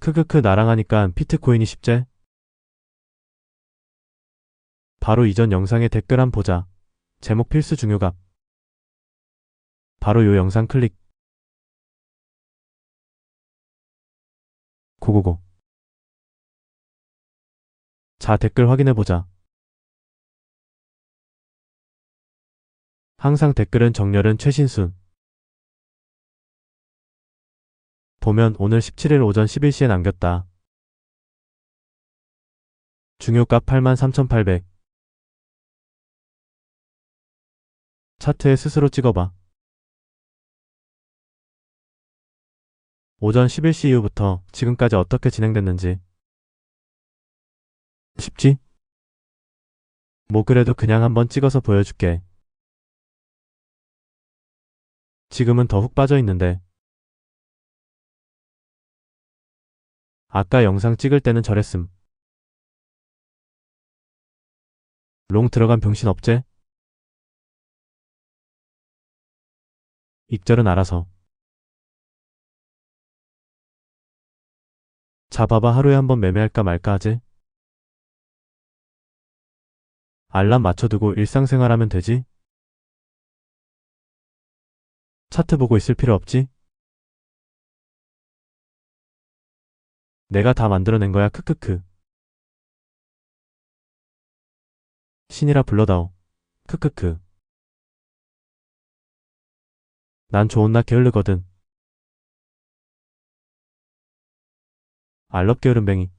크크크 나랑 하니까 피트코인이 쉽제? 바로 이전 영상의 댓글 한 보자. 제목 필수 중요값. 바로 요 영상 클릭. 고고고. 자, 댓글 확인해보자. 항상 댓글은 정렬은 최신순. 보면 오늘 17일 오전 11시에 남겼다. 중요값 83,800. 차트에 스스로 찍어봐. 오전 11시 이후부터 지금까지 어떻게 진행됐는지. 쉽지? 뭐 그래도 그냥 한번 찍어서 보여줄게. 지금은 더 훅 빠져 있는데. 아까 영상 찍을 때는 저랬음. 롱 들어간 병신 없제? 익절은 알아서. 자, 봐봐 하루에 한 번 매매할까 말까 하지? 알람 맞춰두고 일상생활하면 되지? 차트 보고 있을 필요 없지? 내가 다 만들어낸 거야 크크크. 신이라 불러다오. 크크크. 난 좋은 나 게을르거든. 알럽 게으름뱅이.